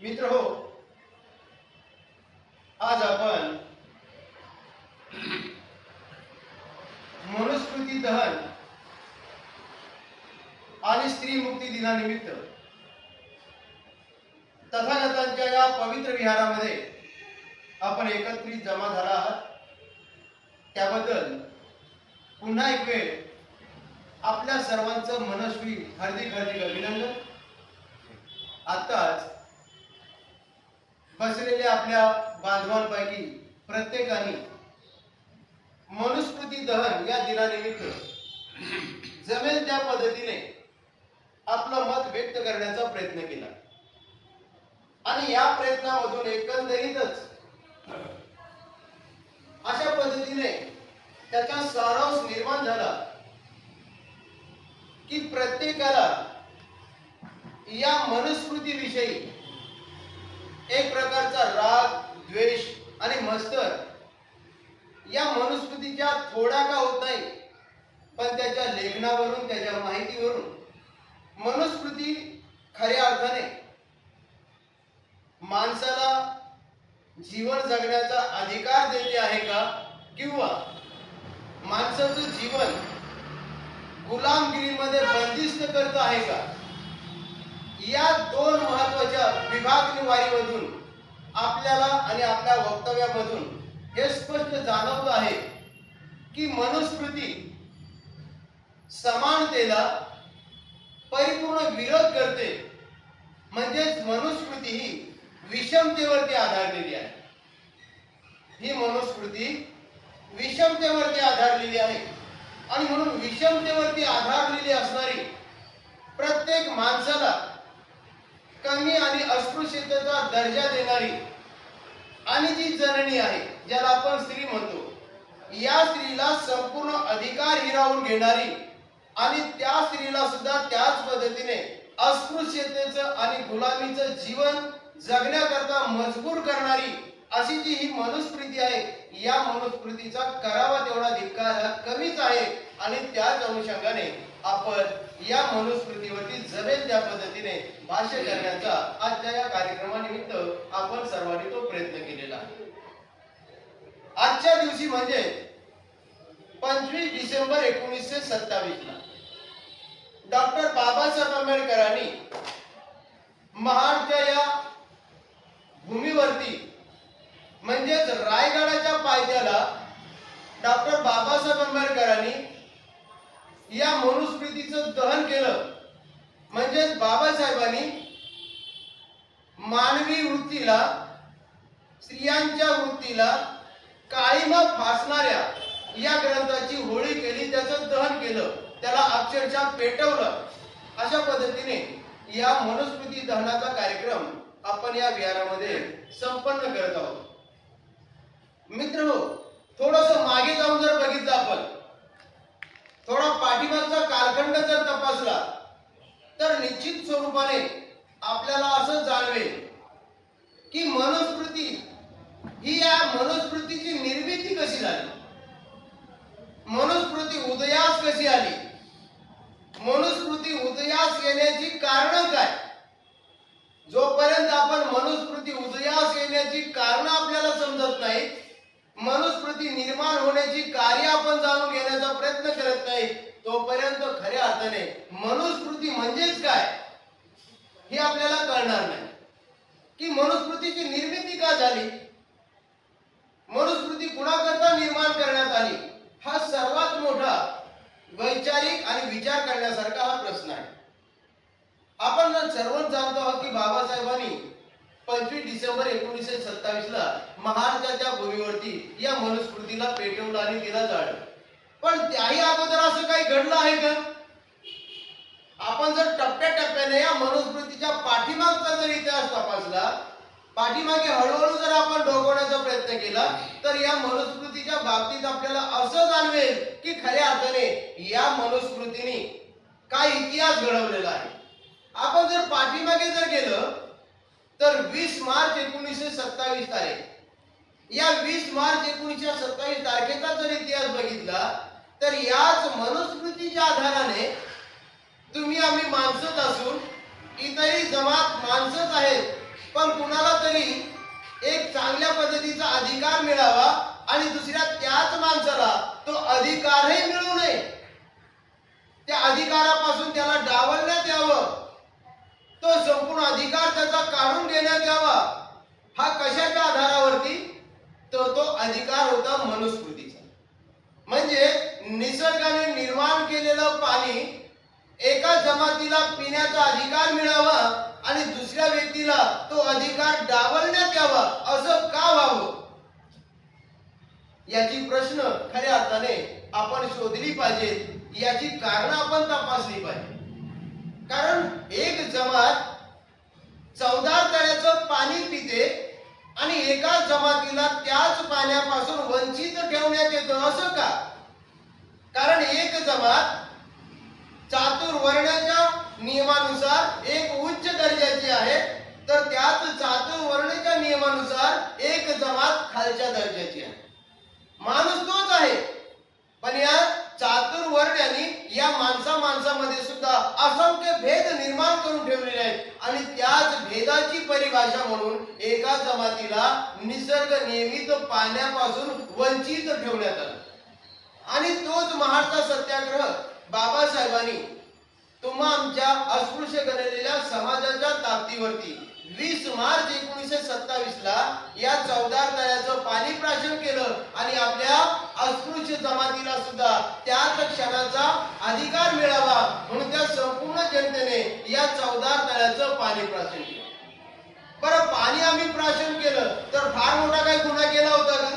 मित्र हो आज आपण मनुस्मृती दहन आणि स्त्री मुक्ती दिनानिमित्त तथागतांच्या या पवित्र विहारामध्ये आपण एकत्रित जमा झाला आहात. त्याबद्दल पुन्हा एक वेळ आपल्या सर्वांचं मनस्वी हार्दिक हार्दिक अभिनंदन. आताच बसलेल्या आपल्या बांधवांपैकी प्रत्येकाने मनुस्मृती दहन या दिनानिमित्त जमेल त्या पद्धतीने आपलं मत व्यक्त करण्याचा प्रयत्न केला. आणि या प्रयत्नामधून एकंदरीतच अशा पद्धतीने त्याचा सारांश निर्माण झाला की प्रत्येकाला या मनुस्मृतीविषयी एक प्रकारचा राग द्वेष आणि मस्तर. या मनुस्मृतीच्या थोडा का होत नाही पण त्याच्या लेखनावरून त्याच्या माहितीवरून. मनुस्मृती खऱ्या अर्थाने माणसाला जीवन जगण्याचा अधिकार देते आहे का? किंवा माणसाचं जीवन गुलामगिरीमध्ये बंदिस्त करत आहे का? या दोन महत्त्वाच्या विभागनिवारीमधून आपल्याला आणि आपल्या वक्तव्यामधून हे स्पष्ट जाणवत आहे की मनुस्मृती समानतेला परिपूर्ण विरोध करते. म्हणजेच मनुस्मृती ही विषमतेवरती आधारलेली आहे. ही मनुस्मृती विषमतेवरती आधारलेली आहे. आणि म्हणून विषमतेवरती आधारलेली असणारी प्रत्येक माणसाला कमी आणि अस्पृश्यतेचा दर्जा देणारी आणि जी जननी आहे ज्याला आपण स्त्री म्हणतो या स्त्रीला संपूर्ण अधिकार हिरावून घेणारी आणि त्या स्त्रीला सुद्धा त्याच पद्धतीने अस्पृश्यतेचं आणि गुलामीचं जीवन जगण्याकरता मजबूर करणारी अशी जी ही मनुस्मृती आहे या मनुस्मृतीचा करावा तेवढा धिक्कार हा कमीच आहे आणि त्याच अनुषंगाने आपण या मनुस्मृतीवरती जमेल त्या पद्धतीने भाष्य करण्याचा आजच्या या कार्यक्रमानिमित्त आपण सर्वांनी तो प्रयत्न केलेला. आहे आजच्या दिवशी म्हणजे पंचवीस डिसेंबर एकोणीसशे सत्तावीस ला डॉक्टर बाबासाहेब आंबेडकरांनी महाडच्या या भूमीवरती म्हणजेच रायगडाच्या पायथ्याला डॉक्टर बाबासाहेब आंबेडकरांनी या मनुस्मृतीचं दहन केलं. म्हणजेच बाबासाहेबांनी मानवी वृत्तीला स्त्रियांच्या वृत्तीला काळीमा फासणाऱ्या या ग्रंथाची होळी केली त्याचं दहन केलं त्याला अक्षरशः पेटवलं. अशा पद्धतीने या मनुस्मृती दहनाचा कार्यक्रम आपण या विहारामध्ये संपन्न करत आहोत. मित्र हो थोडस मागे जाऊन जर बघितलं आपण थोडा पाठीमागचा कालखंड जर तपासला तर निश्चित स्वरूपाने आपल्याला असं जाणवेल की मनुस्मृती ही या मनुस्मृतीची निर्मिती कशी झाली? मनुस्मृती उदयास कशी आली? मनुस्मृती उदयास येण्याची कारण काय? जोपर्यंत आपण मनुस्मृती उदयास येण्याची कारण आपल्याला समजत नाही मनुस्मृती निर्माण होण्याची कार्य आपण जाणून घेण्याचा प्रयत्न करत नाही तोपर्यंत खऱ्या अर्थाने मनुस्मृती म्हणजेच काय हे आपल्याला कळणार नाही. की मनुस्मृतीची निर्मिती का झाली? मनुस्मृती कुणाकरता निर्माण करण्यात आली? हा सर्वात मोठा वैचारिक आणि विचार करण्यासारखा हा प्रश्न आहे. आपण सर्वच जाणतो आहोत की बाबासाहेबांनी पंचवीस डिसेंबर एकोणीसशे सत्तावीस ला महाराजाच्या भूमीवरती या मनुस्मृतीला पेटवलं आणि तिला जाळलं. पण त्याही अगोदर असं काही घडलं आहे का? आपण जर टप्प्याटप्प्याने या मनुस्मृतीच्या पाठीमागचा जर इतिहास तपासला पाठीमागे हळूहळू जर आपण डोकवण्याचा प्रयत्न केला तर या मनुस्मृतीच्या बाबतीत आपल्याला असं जाणवेल की खऱ्या अर्थाने या मनुस्मृतीने काय इतिहास घडवलेला आहे. आपण जर पाठीमागे जर गेलं तर वीस मार्च एकोणीसशे सत्तावीस तारीख. या वीस मार्च एकोणीसशे सत्तावीस तारखेचा जर इतिहास बघितला तर याच मनुस्मृतीच्या आधाराने तुम्ही आम्ही माणसंच असून इतरही जमात माणसंच आहेत पण कुणाला तरी एक चांगल्या पद्धतीचा अधिकार मिळावा आणि दुसऱ्या त्याच माणसाला तो अधिकारही मिळू नये. त्या अधिकारापासून त्याला डावलण्यात यावं. तो संपूर्ण अधिकार त्याचा काढून घेण्यात यावा. हा कशाच्या आधारावरती? तर तो अधिकार होता मनुस्मृतीचा. म्हणजे निसर्गाने निर्माण केलेलं पाणी एका जमातीला पिण्याचा अधिकार मिळावा आणि दुसऱ्या व्यक्तीला तो अधिकार डावलण्यात यावा असं का व्हावं? याची प्रश्न खऱ्या अर्थाने आपण शोधली पाहिजेत. याची कारण आपण तपासली पाहिजे कारण एक जमात चौदा तळ्याचं पाणी पिते आणि एका जमातीला त्याच पाण्यापासून वंचित ठेवण्यात येतं असं का? कारण एक जमात चातुर्वर्णाच्या नियमानुसार एक उच्च दर्जाची आहे तर त्याच चातुर्वर्णाच्या नियमानुसार एक जमात खालच्या दर्जाची आहे. माणूस तोच आहे. पण या चातुर्वर्ण्याने या माणसा माणसामध्ये सुद्धा असंख्य भेद निर्माण करून ठेवलेले आहेत. आणि त्याच भेदाची परिभाषा म्हणून एका जमातीला निसर्ग नियमित पाण्यापासून वंचित ठेवण्यात आलं. आणि तोच महाराष्ट्र सत्याग्रह बाबासाहेबांनी तुम्हा आमच्या अस्पृश्य गणलेल्या समाजाच्या ताकदीवरती. वीस मार्च एकोणीसशे सत्तावीस ला या चौदार तळ्याचं पाणी प्राशन केलं आणि आपल्या अस्पृश्य जमातीला सुद्धा त्याच क्षणाचा अधिकार मिळावा म्हणून त्या संपूर्ण जनतेने या चौदार तळ्याचं पाणी प्राशन केलं. बरं पाणी आम्ही प्राशन केलं तर फार मोठा काही गुन्हा केला होता का?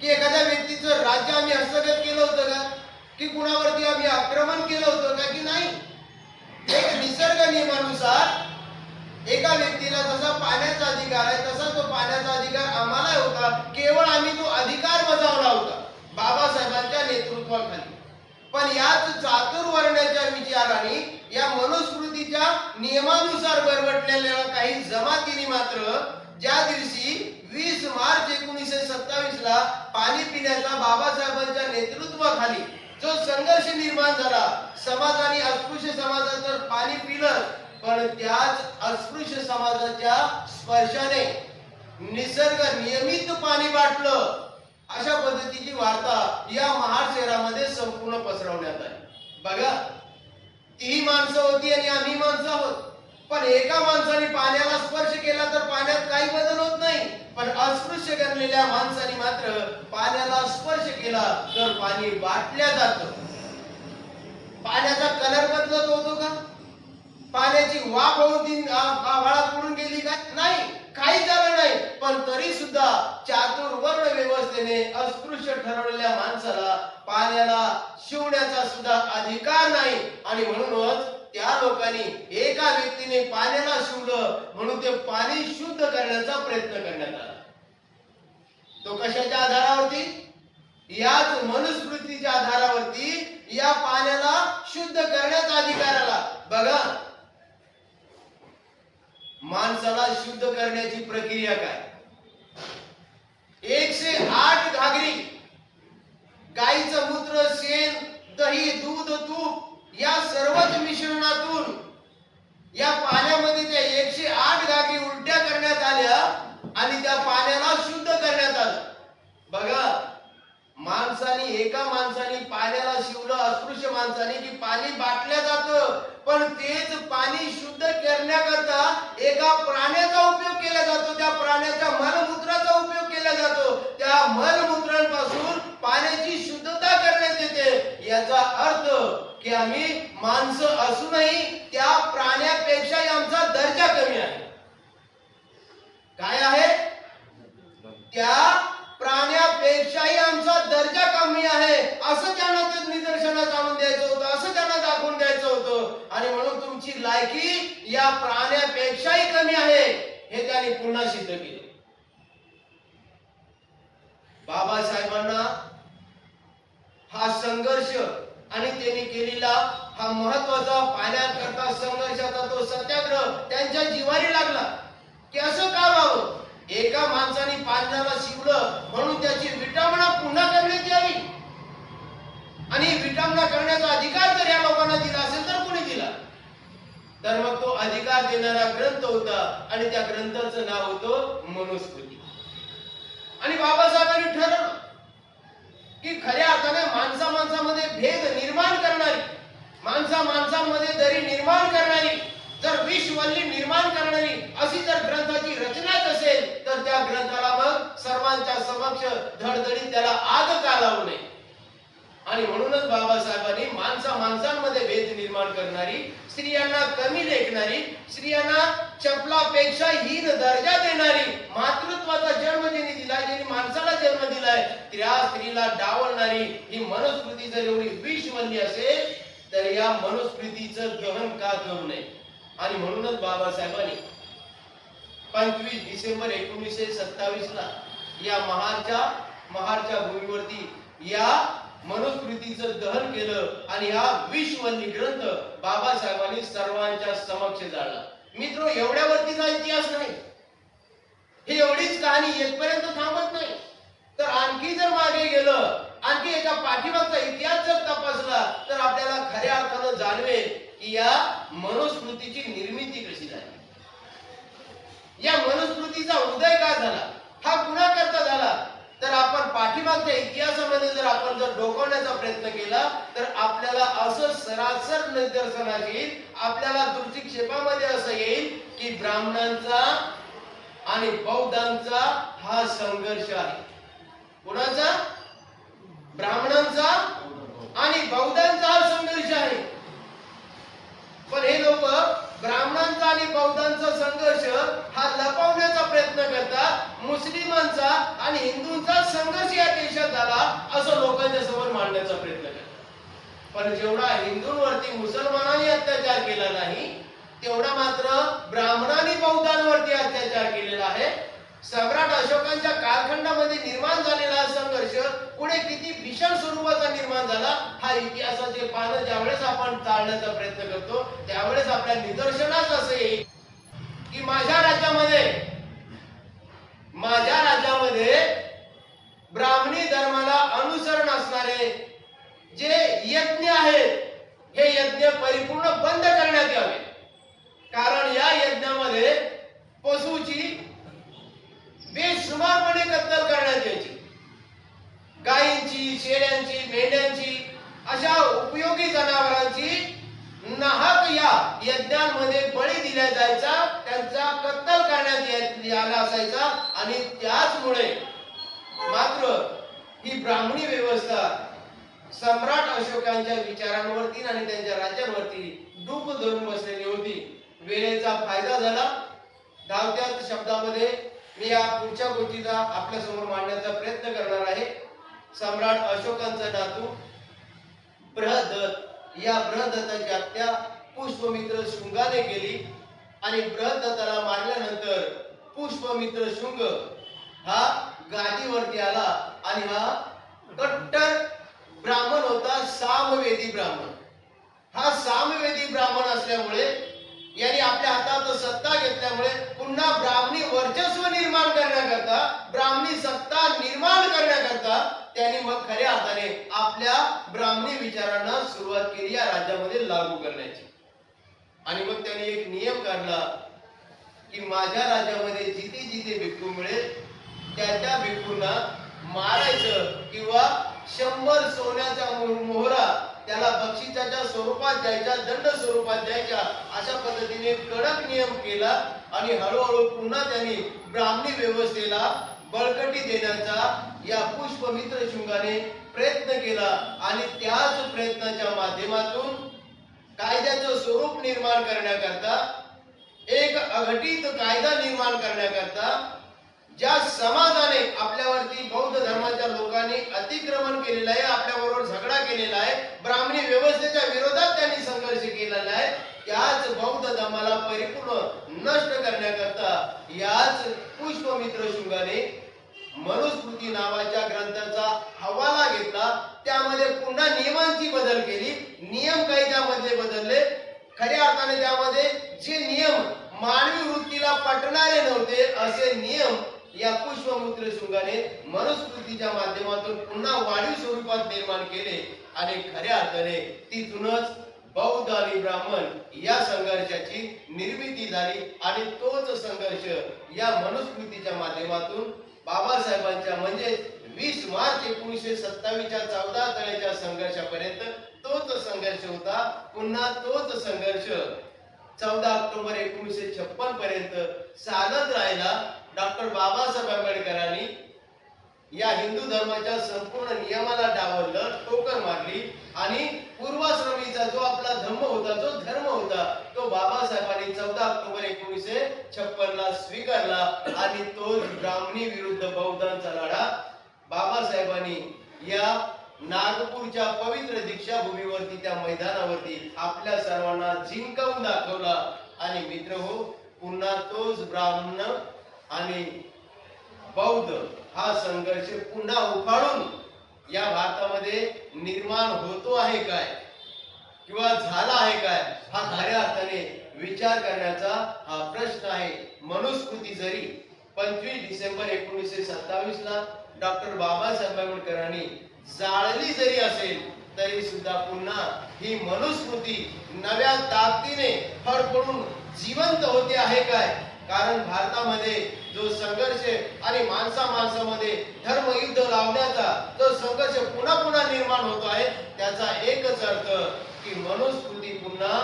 की एखाद्या व्यक्तीचं राज्य आम्ही हस्तगत केलं होतं का? की कुणावर आक्रमण केलं होतं का की नाही? एक निसर्ग नियमानुसार एका व्यक्तीला जसा पाण्याचा अधिकार आहे तसा तो पाण्याचा अधिकार आम्हाला होता. केवळ आम्ही तो अधिकार बजावला होता बाबासाहेबांच्या नेतृत्वाखाली. पण याच चातुर्वर्ण्याच्या विचाराने या मनुस्मृतीच्या नियमानुसार बरवटलेल्या काही जमातीने मात्र ज्या दिवशी वीस मार्च एकोणीसशे सत्तावीस ला पाणी पिण्याचा बाबासाहेबांच्या नेतृत्वाखाली जो संघर्ष निर्माण झाला समाजाने अस्पृश्य समाजाचं पाणी पिलं पण त्याच अस्पृश्य समाजाच्या स्पर्शाने निसर्ग नियमित पाणी वाटलं. अशा पद्धतीची वार्ता या महाड शहरामध्ये संपूर्ण पसरवण्यात आली. बघा तीही माणसं होती आणि आम्ही माणसं आहोत. पण एका माणसाने पाण्याला स्पर्श केला तर पाण्यात काही बदल होत नाही. पण अस्पृश्य गणलेल्या माणसाने मात्र पाण्याला स्पर्श केला तर पाणी वाटल्या जात. पाण्याचा कलर बदलत होतो का? पाण्याची वाफ होऊन ती आभाळात पडून गेली का? नाही काही झालं नाही. पण तरी सुद्धा चातुर्वर्ण व्यवस्थेने अस्पृश्य ठरवलेल्या माणसाला पाण्याला शिवण्याचा सुद्धा अधिकार नाही. आणि म्हणूनच त्या लोकांनी एका व्यक्तीने पाण्याला शिवलं म्हणून ते पाणी शुद्ध करण्याचा प्रयत्न करण्यात आला. तो कशाच्या आधारावरती? याच मनुस्मृतीच्या आधारावरती या पाण्याला शुद्ध करण्याचा अधिकार आला. बघा. माणसाला शुद्ध करण्याची प्रक्रिया काय? एकशे आठ घागरी. गाईचं मूत्र शेण दही दूध तूप या सर्वच मिश्रणातून या पाण्यामध्ये त्या एकशे आठ गागी उलट्या करण्यात आल्या आणि त्या पाण्याला शुद्ध करण्यात आलं. बघा माणसाने एका माणसाने पाण्याला शिवलं अस्पृश्य माणसाने की पाणी बाटल्या जातं पण तेच पाणी शुद्ध करण्याकरता एका प्राण्याचा उपयोग केला जातो त्या प्राण्याच्या मलमूत्राचा उपयोग केला जातो त्या मलमूत्रांपासून पाण्याची शुद्धता करण्यात येते याचा अर्थ की आम्ही माणसं असूनही त्या प्राण्यापेक्षाही आमचा दर्जा कमी आहे काय आहे त्या प्राण्यापेक्षाही आमचा दर्जा कमी आहे असं त्यांना ते निदर्शनात आणून द्यायचं होतं असं त्यांना दाखवून द्यायचं होतं आणि म्हणून तुमची लायकी या प्राण्यापेक्षाही कमी आहे हे त्यांनी पुन्हा सिद्ध केलं बाबासाहेबांना हा संघर्ष आणि त्यांनी केलेला हा महत्त्वाचा पाण्याकरता संघर्षाचा तो सत्याग्रह त्यांच्या जीवारी लागला. की असं का व्हावं? एका माणसाने पाण्याला शिवलं म्हणून त्याची विटामणा पुन्हा करण्यात यावी. आणि विटामणा करण्याचा अधिकार जर या लोकांना दिला असेल तर कोणी दिला? तर मग तो अधिकार देणारा ग्रंथ होता आणि त्या ग्रंथाचं नाव होतं मनुस्मृती. आणि बाबासाहेब ठरवलं की खऱ्या अर्थाने माणसा माणसामध्ये भेद निर्माण करणारी माणसा माणसामध्ये दरी निर्माण करणारी जर विषवल्ली निर्माण करणारी अशी जर ग्रंथाची रचनाच असेल तर त्या ग्रंथाला मग सर्वांच्या समक्ष धडधडीत त्याला आग का लावू नये? आणि म्हणूनच बाबासाहेबांनी माणसा माणसांमध्ये भेद निर्माण करणारी स्त्रियांना कमी लेखणारी स्त्रियांना चपलापेक्षा हीन दर्जा देणारी मातृत्वाचा जन्म ज्यांनी दिलाय ज्यांनी माणसाला जन्म दिलाय त्या स्त्रीला डावलणारी ही मनस्मृती जर एवढी विषवल्ली असेल तर या मनुस्मृतीचं गहन का करू नये? आणि म्हणूनच बाबासाहेबांनी पंचवीस डिसेंबर एकोणीसशे सत्तावीस ला या महारच्या महारच्या भूमीवरती या मनुस्मृतीचं दहन केलं आणि हा विश्वनी ग्रंथ बाबासाहेबांनी सर्वांच्या समक्ष जाळला. मित्र एवढ्यावरतीचा इतिहास नाही. हे एवढीच कहाणी येतपर्यंत थांबत नाही. तर आणखी जर मागे गेलं आणखी एका पाठीमागचा इतिहास जर तपासला तर आपल्याला खऱ्या अर्थानं जाणवेल की या मनुस्मृतीची निर्मिती कशी झाली? या मनुस्मृतीचा उदय का झाला? हा कुणाकरता झाला? तर आपण पाठीमागच्या इतिहासामध्ये जर आपण जर डोकवण्याचा प्रयत्न केला तर आपल्याला असं सरासर निदर्शनात येईल आपल्याला दृष्टिक्षेपामध्ये असं येईल की ब्राह्मणांचा आणि बौद्धांचा हा संघर्ष आहे. कुणाचा? ब्राह्मणांचा आणि बौद्धांचा हा संघर्ष आहे पण हे लोक ब्राह्मणांचा आणि बौद्धांचा संघर्ष हा लपवण्याचा प्रयत्न करतात मुस्लिमांचा आणि हिंदूंचा संघर्ष या देशात झाला असं लोकांच्या समोर मांडण्याचा प्रयत्न करतात. पण जेवढा हिंदूंवरती मुसलमानांनी अत्याचार केला नाही तेवढा मात्र ब्राह्मणांनी बौद्धांवरती अत्याचार केलेला आहे. सम्राट अशोकांच्या कालखंडामध्ये निर्माण झालेला संघर्ष पुढे किती भीषण स्वरूपाचा निर्माण झाला हा इतिहासाचे पानं ज्यावेळेस आपण चालण्याचा प्रयत्न करतो त्यावेळेस आपल्या निदर्शनास असे की माझ्या राज्यामध्ये माझ्या राज्यामध्ये ब्राह्मणी धर्माला अनुसरण असणारे जे यज्ञ आहेत हे यज्ञ परिपूर्ण बंद करण्यात यावे. कारण या यज्ञामध्ये पशुची बेसुमारपणे कत्तल करण्यात यायची. गायींची शेळ्यांची मेंढ्यांची अशा उपयोगी जनावरांची नाहक या यज्ञांमध्ये बळी दिला जायचा त्यांचा कत्तल करण्यात आला असायचा आणि त्याचमुळे मात्र ही ब्राह्मणी व्यवस्था सम्राट अशोकांच्या विचारांवरती आणि त्यांच्या राज्यावरती डूब धरून बसलेली होती. वेळेचा फायदा झाला. धावत्या शब्दामध्ये मी या पुढच्या गोष्टीचा आपल्यासमोर मांडण्याचा प्रयत्न करणार आहे. सम्राट अशोकांचा नातू बृहदत्त या बृहदत्ताच्या त्या पुष्पमित्र शृंगाने गेली आणि बृहदत्ताला मारल्यानंतर पुष्पमित्र शृंग हा गादीवरती आला आणि हा कट्टर ब्राह्मण होता सामवेदी ब्राह्मण. हा सामवेदी ब्राह्मण असल्यामुळे यांनी आपल्या हातात सत्ता घेतल्यामुळे पुन्हा ब्राह्मणी वर्चस्व निर्माण करण्याकरता ब्राह्मणी सत्ता निर्माण करण्याकरता त्यांनी मग खऱ्या अर्थाने आपल्या ब्राह्मणी विचारांना सुरुवात केली या राज्यामध्ये लागू करण्याची. आणि मग त्यांनी एक नियम काढला की माझ्या राज्यामध्ये जिथे जिथे भिक्खू मिळेल त्या त्या भिक्खूंना मारायचं किंवा शंभर सोन्याच्या मोहरा त्याला बक्षिसाच्या स्वरूपात द्यायच्या दंड स्वरूपात द्यायच्या अशा पद्धतीने कडक नियम केला आणि हळूहळू पुन्हा त्यांनी ब्राह्मणी व्यवस्थेला बळकटी देण्याचा या पुष्पमित्र शृंगाने प्रयत्न केला आणि त्याच प्रयत्नाच्या माध्यमातून कायद्याचं स्वरूप निर्माण करण्याकरता एक अघटित कायदा निर्माण करण्याकरता ज्या समाजाने आपल्यावरती बौद्ध लोकांनी अतिक्रमण केलेलं आहे आपल्याबरोबर झगडा केलेला आहे ब्राह्मणी व्यवस्थेच्या विरोधात त्यांनी संघर्ष केलेला आहे. त्याच बौद्ध धर्माला परिपूर्ण नष्ट करण्याकरता याच पुष्पमित्र शुंगाने मनुस्मृती नावाच्या ग्रंथाचा हवाला घेतला. त्यामध्ये पुन्हा नियमांची बदल केली. नियम काही त्यामध्ये बदलले. खऱ्या अर्थाने त्यामध्ये जे नियम मानवी वृत्तीला पटणारे नव्हते असे नियम या पुष्पमुद्र शृंगाने मनुस्मृतीच्या माध्यमातून पुन्हा वाढीव स्वरूपात निर्माण केले आणि खऱ्या अर्थाने तिथूनच बौद्ध आणि ब्राह्मण या संघर्षाची निर्मिती झाली आणि तोच संघर्ष या मनुस्मृतीच्या माध्यमातून बाबासाहेबांच्या म्हणजे वीस मार्च एकोणीसशे सत्तावीसच्या चौदा तळ्याच्या संघर्षापर्यंत तोच संघर्ष होता. पुन्हा तोच संघर्ष चौदा ऑक्टोबर एकोणीसशे छप्पन पर्यंत चालत राहिला. डॉक्टर बाबासाहेब आंबेडकरांनी या हिंदू धर्माच्या संपूर्ण नियमाला डावललं ठोकर मारली आणि पूर्वाश्रमीचा जो आपला धम्म होता जो धर्म होता तो बाबासाहेबांनी चौदा ऑक्टोबर एकोणीसशे छप्पन ला स्वीकारला आणि तो ब्राह्मणी विरुद्ध बौद्धांचा लढा बाबासाहेबांनी या नागपूरच्या पवित्र दीक्षाभूमीवरती त्या मैदानावरती आपल्या सर्वांना जिंकवून दाखवला. आणि मित्र हो पुन्हा तोच ब्राह्मण आणि बौद्ध हा संघर्ष पुन्हा उफाळून या भारतामध्ये निर्माण होतो आहे काय? किंवा झाला आहे काय? हा खऱ्या अर्थाने विचार करण्याचा हा प्रश्न आहे. मनुस्मृती जरी पंचवीस डिसेंबर एकोणीसशे सत्तावीस ला डॉक्टर बाबासाहेब आंबेडकरांनी जाळली जरी असेल तरी सुद्धा पुन्हा ही मनुस्मृती नव्या ताकदीने फडफडून जिवंत होते आहे काय? कारण भारतामध्ये जो संघर्ष आणि माणसा माणसामध्ये धर्मयुद्ध लावण्याचा जो संघर्ष पुन्हा पुन्हा निर्माण होतो आहे त्याचा एकच अर्थ की मनुस्मृती पुन्हा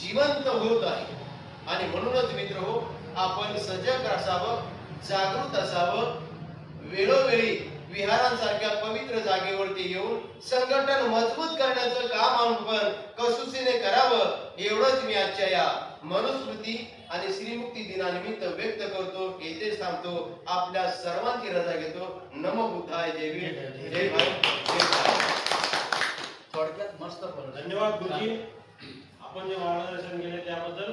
जिवंत होत आहे. आणि म्हणूनच मित्र हो आपण सजग असावं जागृत असावं वेळोवेळी विहारांसारख्या पवित्र जागेवरती येऊन संघटन मजबूत करण्याचं काम आपण कसुसीने करावं एवढंच मी आजच्या या मनुस्मृती आणि श्रीमुक्ती दिनानिमित्त व्यक्त करतो येथेच थांबतो आपल्या सर्वांची रजा घेतो. नम बुद्धाय जय भीम जय थोडक्यात मस्त. धन्यवाद गुरुजी. आपण जे मार्गदर्शन केले त्याबद्दल